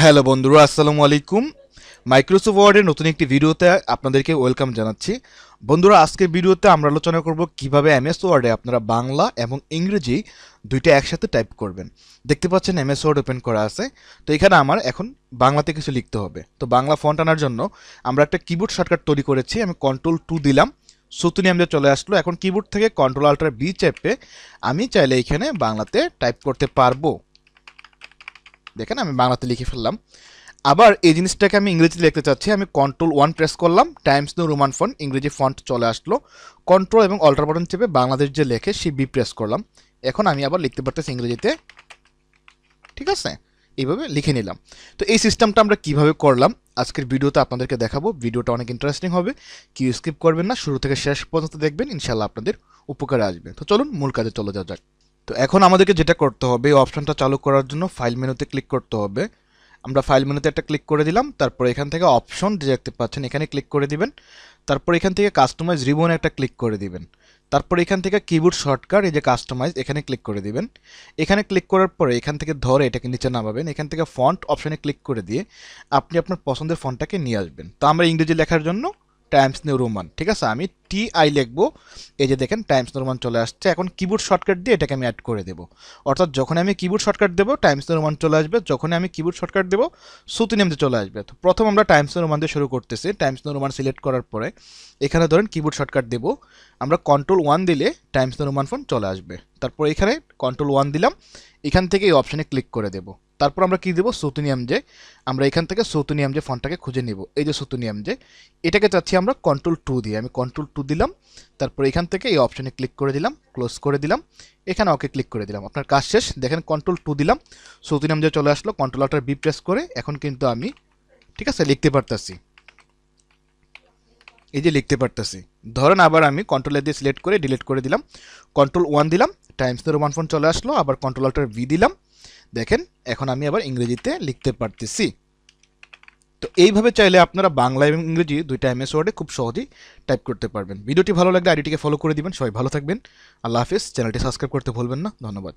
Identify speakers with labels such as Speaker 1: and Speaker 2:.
Speaker 1: Hello বন্ধুরা, আসসালামু আলাইকুম। মাইক্রোসফট ওয়ার্ডের নতুন একটি ভিডিওতে আপনাদেরকে ওয়েলকাম জানাচ্ছি। বন্ধুরা, আজকের ভিডিওতে আমরা আলোচনা করব কীভাবে এমএস ওয়ার্ডে আপনারা বাংলা এবং ইংরেজি দুইটা একসাথে টাইপ করবেন। দেখতে পাচ্ছেন এমএস ওয়ার্ড ওপেন করা আছে। তো এখানে আমার এখন বাংলাতে কিছু লিখতে হবে। তো বাংলা ফন্ট আনার জন্য আমরা একটা কিবোর্ড শর্টকাট তৈরি করেছি, আমি কন্ট্রোল টু দিলাম। সুতুনি আমাদের চলে আসলো। এখন কিবোর্ড থেকে কন্ট্রোল আল্ট্রা বি চেপে আমি চাইলে এখানে বাংলাতে টাইপ করতে পারব। দেখেন আমি বাংলাতে লিখে ফেললাম। আবার এই জিনিসটাকে আমি ইংরেজিতে লিখতে চাচ্ছি, আমি কন্ট্রোল ওয়ান প্রেস করলাম টাইমস নিউ রোমান ফন্ট ইংরেজি ফন্ট চলে আসলো। কন্ট্রোল এবং অল্টার বাটন চেপে বাংলাদেশ যে লেখে সে বি প্রেস করলাম। এখন আমি আবার লিখতে পারতেছি ইংরেজিতে। ঠিক আছে? এইভাবে লিখে নিলাম। তো এই সিস্টেমটা আমরা কীভাবে করলাম, আজকের ভিডিওতে আপনাদেরকে দেখাবো। ভিডিওটা অনেক ইন্টারেস্টিং হবে। কি স্কিপ করবেন না, শুরু থেকে শেষ পর্যন্ত দেখবেন ইনশাল্লাহ আপনাদের উপকারে আসবে। তো চলুন, মূল কাজে চলে যাওয়া যাক। তো এখন আমাদেরকে যেটা করতে হবে, এই অপশনটা চালু করার জন্য ফাইল মেনুতে ক্লিক করতে হবে। আমরা ফাইল মেনুতে একটা ক্লিক করে দিলাম, তারপর এখান থেকে অপশন যে দেখতে পাচ্ছেন, এখানে ক্লিক করে দিবেন। তারপর এখান থেকে কাস্টমাইজ রিবনে একটা ক্লিক করে দিবেন। তারপর এখান থেকে কিবোর্ড শর্টকাট এই যে কাস্টমাইজ এখানে ক্লিক করে দিবেন। এখানে ক্লিক করার পরে এখান থেকে ধরে এটাকে নিচে নামাবেন। এখান থেকে ফন্ট অপশানে ক্লিক করে দিয়ে আপনি আপনার পছন্দের ফন্টটাকে নিয়ে আসবেন। তো আমরা ইংরেজি লেখার জন্য টাইমস নিউ রোমান ঠিক আছে? আমি টি আই লিখব, এই যে দেখেন টাইমস নিউ রোমান চলে আসছে। এখন কিবোর্ড শর্টকাট দিয়ে এটাকে আমি অ্যাড করে দেবো। অর্থাৎ যখন আমি কিবোর্ড শর্টকাট দেবো টাইমস নিউ রোমান চলে আসবে। যখন আমি কিবোর্ড শর্টকাট দেবো সুতি নেমতে চলে আসবে। তো প্রথম আমরা টাইমস নিউ রোমান দিয়ে শুরু করতেছি। টাইমস নিউ রোমান সিলেক্ট করার পরে এখানে ধরেন কিবোর্ড শর্টকাট দেবো। আমরা কন্ট্রোল ওয়ান দিলে টাইমস নিউ রোমান ফোন চলে আসবে। তারপর এখানে কন্ট্রোল ওয়ান দিলাম। এখান থেকে এই অপশানে ক্লিক করে দেবো। তারপর আমরা কি দেবো? সৌতুনিয়াম যে। আমরা এখান থেকে সৌতুনিয়াম যে ফোনটাকে খুঁজে নিব। এই যে সৌতুনিয়াম যে, এটাকে চাচ্ছি আমরা কন্ট্রোল টু দিয়ে। আমি কন্ট্রোল টু দিলাম। তারপর এখান থেকে এই অপশানে ক্লিক করে দিলাম ক্লোজ করে দিলাম। এখানে ওকে ক্লিক করে দিলাম। আপনার কাজ শেষ। দেখেন কন্ট্রোল টু দিলাম। সৌতুনিয়াম যে চলে আসলো কন্ট্রোল আটার বি প্রেস করে এখন কিন্তু আমি, ঠিক আছে, লিখতে পারতাছি। এই যে লিখতে পারতেছি। ধরেন আবার আমি কন্ট্রোল দিয়ে সিলেক্ট করে ডিলিট করে দিলাম। কন্ট্রোল ওয়ান দিলাম। টাইমস ওয়ান ফোন চলে আসলো। আবার কন্ট্রোল আল্টার ভি দিলাম। দেখেন, এখন আমি আবার ইংরেজিতে লিখতে পারতেছি। তো এইভাবে চাইলে আপনারা বাংলা এবং ইংরেজি দুইটা এমএস ওয়ার্ডে খুব সহজেই টাইপ করতে পারবেন। ভিডিওটি ভালো লাগলে আইডিটিকে ফলো করে দিবেন। সবাই ভালো থাকবেন। আল্লাহ হাফিজ। চ্যানেলটি সাবস্ক্রাইব করতে ভুলবেন না। ধন্যবাদ।